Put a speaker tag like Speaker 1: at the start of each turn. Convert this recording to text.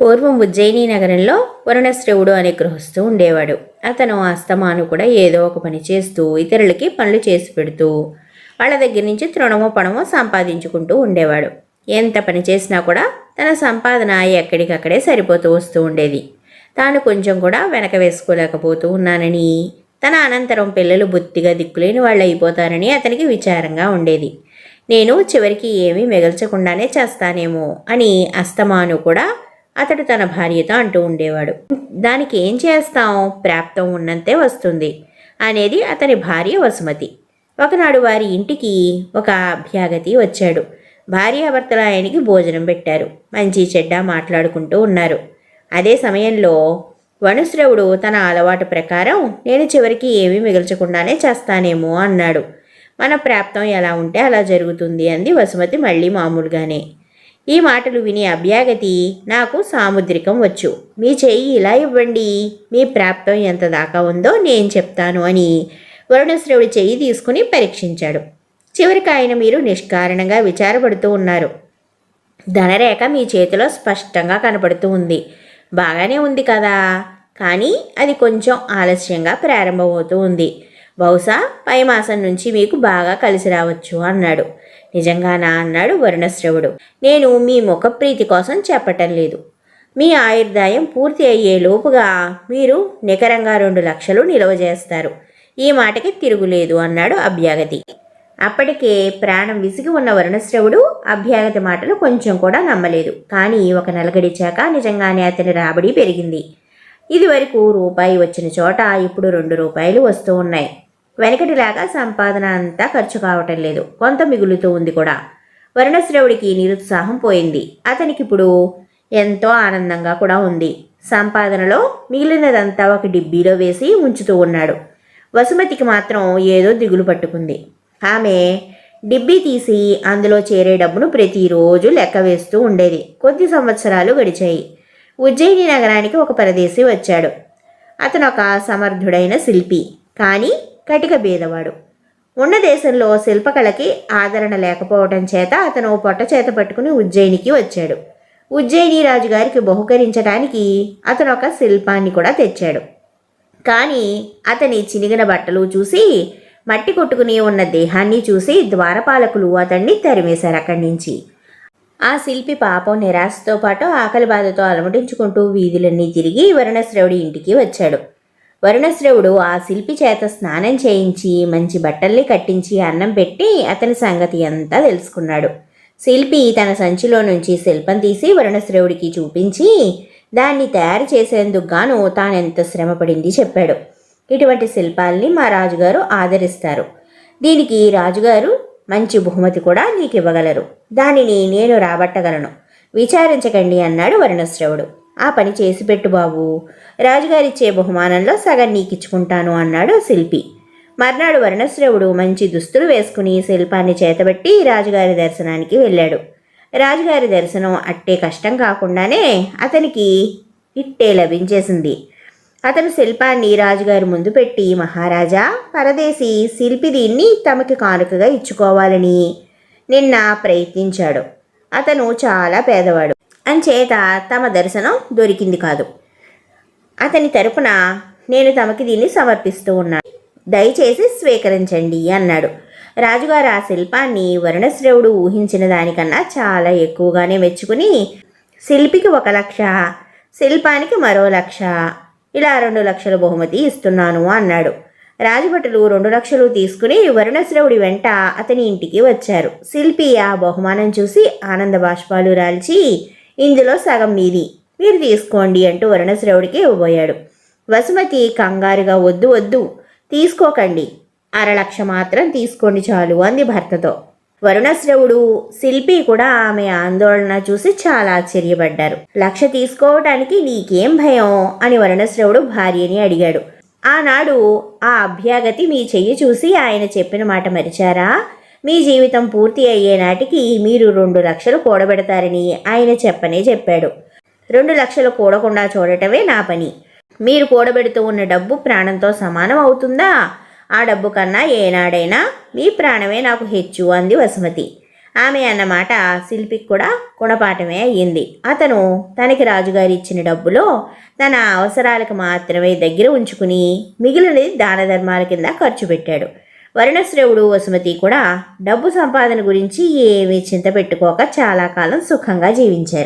Speaker 1: పూర్వం ఉజ్జయిని నగరంలో వరుణశ్రవుడు అనే గృహస్థు ఉండేవాడు. అతను అస్తమాను కూడా ఏదో ఒక పని చేస్తూ ఇతరులకి పనులు చేసి పెడుతూ వాళ్ళ దగ్గర నుంచి తృణమో పణమో సంపాదించుకుంటూ ఉండేవాడు. ఎంత పని చేసినా కూడా తన సంపాదన ఎక్కడికక్కడే సరిపోతూ వస్తూ ఉండేది. తాను కొంచెం కూడా వెనక వేసుకోలేకపోతూ ఉన్నానని తన అనంతరం పిల్లలు బొత్తిగా దిక్కులేని వాళ్ళు అయిపోతారని అతనికి విచారంగా ఉండేది. నేను చివరికి ఏమీ మిగల్చకుండానే చేస్తానేమో అని అస్తమాను కూడా అతడు తన భార్యతో అంటూ ఉండేవాడు. దానికి ఏం చేస్తాం ప్రాప్తం ఉన్నంతే వస్తుంది అనేది అతని భార్య వసుమతి. ఒకనాడు వారి ఇంటికి ఒక అభ్యాగతి వచ్చాడు. భార్యాభర్తలు ఆయనకి భోజనం పెట్టారు. మంచి చెడ్డ మాట్లాడుకుంటూ ఉన్నారు. అదే సమయంలో వనుశ్రవుడు తన అలవాటు ప్రకారం నేను చివరికి ఏమీ మిగల్చకుండానే చేస్తానేమో అన్నాడు. మన ప్రాప్తం ఎలా ఉంటే అలా జరుగుతుంది అంది వసుమతి మళ్ళీ మామూలుగానే. ఈ మాటలు విని అభ్యాగతి నాకు సాముద్రికం వచ్చు. మీ చెయ్యి ఇలా ఇవ్వండి. మీ ప్రాప్తం ఎంత దాకా ఉందో నేను చెప్తాను అని వరుణశ్రవుడి చెయ్యి తీసుకుని పరీక్షించాడు. చివరికి ఆయన మీరు నిష్కారణంగా విచారపడుతూ ఉన్నారు. ధనరేఖ మీ చేతిలో స్పష్టంగా కనపడుతూ ఉంది. బాగానే ఉంది కదా. కానీ అది కొంచెం ఆలస్యంగా ప్రారంభమవుతూ ఉంది. బహుశా పై మాసం నుంచి మీకు బాగా కలిసి రావచ్చు అన్నాడు. నిజంగానా అన్నాడు వరుణశ్రవుడు. నేను మీ ముఖప్రీతి కోసం చెప్పటం లేదు. మీ ఆయుర్దాయం పూర్తి అయ్యే లోపుగా మీరు నికరంగా రెండు లక్షలు నిల్వ చేస్తారు. ఈ మాటకి తిరుగులేదు అన్నాడు అభ్యాగతి. అప్పటికే ప్రాణం విసిగి ఉన్న వరుణశ్రవుడు అభ్యాగతి మాటలు కొంచెం కూడా నమ్మలేదు. కానీ ఒక నెల గడిచాక నిజంగానే అతని రాబడి పెరిగింది. ఇదివరకు రూపాయి వచ్చిన చోట ఇప్పుడు రెండు రూపాయలు వస్తూ ఉన్నాయి. వెనకటిలాగా సంపాదన అంతా ఖర్చు కావటం లేదు. కొంత మిగులుతూ ఉంది కూడా. వరుణశ్రవుడికి నిరుత్సాహం పోయింది. అతనికి ఇప్పుడు ఎంతో ఆనందంగా కూడా ఉంది. సంపాదనలో మిగిలినదంతా ఒక డిబ్బీలో వేసి ఉంచుతూ ఉన్నాడు. వసుమతికి మాత్రం ఏదో దిగులు పట్టుకుంది. ఆమె డిబ్బీ తీసి అందులో చేరే డబ్బును ప్రతిరోజు లెక్క వేస్తూ ఉండేది. కొద్ది సంవత్సరాలు గడిచాయి. ఉజ్జయిని నగరానికి ఒక పరదేశి వచ్చాడు. అతను ఒక సమర్థుడైన శిల్పి. కానీ కటిక బీదవాడు ఉన్న దేశంలో శిల్పకళకి ఆదరణ లేకపోవటం చేత అతను పొట్ట చేత పట్టుకుని ఉజ్జయినికి వచ్చాడు. ఉజ్జయిని రాజుగారికి బహుకరించడానికి అతను ఒక శిల్పాన్ని కూడా తెచ్చాడు. కానీ అతని చినిగిన బట్టలు చూసి మట్టి కొట్టుకుని ఉన్న దేహాన్ని చూసి ద్వారపాలకులు అతన్ని తరిమేశారు అక్కడి నుంచి. ఆ శిల్పి పాపం నిరాశతో పాటు ఆకలి బాధతో అలమటించుకుంటూ వీధులన్నీ తిరిగి వరుణశ్రవుడి ఇంటికి వచ్చాడు. వరుణశ్రవుడు ఆ శిల్పి చేత స్నానం చేయించి మంచి బట్టల్ని కట్టించి అన్నం పెట్టి అతని సంగతి అంతా తెలుసుకున్నాడు. శిల్పి తన సంచిలో నుంచి శిల్పం తీసి వరుణశ్రవుడికి చూపించి దాన్ని తయారు చేసేందుకు గాను తానెంత శ్రమపడింది చెప్పాడు. ఇటువంటి శిల్పాల్ని మా రాజుగారు ఆదరిస్తారు. దీనికి రాజుగారు మంచి బహుమతి కూడా నీకు ఇవ్వగలరు దానిని నేను రాబట్టగలను. విచారించకండి అన్నాడు వరుణశ్రవుడు. ఆ పని చేసి పెట్టు బాబు. రాజుగారిచ్చే బహుమానంలో సగం నీకిచ్చుకుంటాను అన్నాడు శిల్పి. మర్నాడు వరుణశ్రవుడు మంచి దుస్తులు వేసుకుని శిల్పాన్ని చేతబట్టి రాజుగారి దర్శనానికి వెళ్ళాడు. రాజుగారి దర్శనం అట్టే కష్టం కాకుండానే అతనికి ఇట్టే లభించేసింది. అతను శిల్పాన్ని రాజుగారి ముందు పెట్టి మహారాజా పరదేశి శిల్పి దీన్ని తమకి కానుకగా ఇచ్చుకోవాలని నిన్న ప్రయత్నించాడు. అతను చాలా పేదవాడు. అంచేత తమ దర్శనం దొరికింది కాదు. అతని తరపున నేను తమకి దీన్ని సమర్పిస్తూ ఉన్నాను. దయచేసి స్వీకరించండి అన్నాడు. రాజుగారు ఆ శిల్పాన్ని వరుణశ్రవుడు ఊహించిన దానికన్నా చాలా ఎక్కువగానే మెచ్చుకుని శిల్పికి ఒక లక్ష శిల్పానికి మరో లక్ష ఇలా రెండు లక్షల బహుమతి ఇస్తున్నాను అన్నాడు. రాజభటులు రెండు లక్షలు తీసుకుని వరుణశ్రవుడి వెంట అతని ఇంటికి వచ్చారు. శిల్పి ఆ బహుమానం చూసి ఆనంద బాష్పాలు రాల్చి ఇందులో సగం మీది. మీరు తీసుకోండి అంటూ వరుణశ్రవుడికి ఇవ్వబోయాడు. వసుమతి కంగారుగా వద్దు వద్దు తీసుకోకండి. అరలక్ష మాత్రం తీసుకోండి చాలు అంది భర్తతో. వరుణశ్రవుడు శిల్పి కూడా ఆమె ఆందోళన చూసి చాలా ఆశ్చర్యపడ్డారు. లక్ష తీసుకోవటానికి నీకేం భయం? అని వరుణశ్రవుడు భార్యని అడిగాడు. ఆనాడు ఆ అభ్యాగతి మీ చెయ్యి చూసి ఆయన చెప్పిన మాట మరిచారా? మీ జీవితం పూర్తి అయ్యే నాటికి మీరు రెండు లక్షలు కూడబెడతారని ఆయన చెప్పనే చెప్పాడు. రెండు లక్షలు కూడకుండా చూడటమే నా పని. మీరు కూడబెడుతూ ఉన్న డబ్బు ప్రాణంతో సమానం అవుతుందా? ఆ డబ్బు కన్నా ఏనాడైనా మీ ప్రాణమే నాకు హెచ్చు అంది వసుమతి. ఆమె అన్నమాట శిల్పికి కూడా గుణపాఠమే అయ్యింది. అతను తనకి రాజుగారు ఇచ్చిన డబ్బులో తన అవసరాలకు మాత్రమే దగ్గర ఉంచుకుని మిగిలినది దాన ధర్మాల కింద ఖర్చు పెట్టాడు. వరుణశ్రవుడు వసుమతి కూడా డబ్బు సంపాదన గురించి ఏమీ చింత పెట్టుకోక చాలా కాలం సుఖంగా జీవించారు.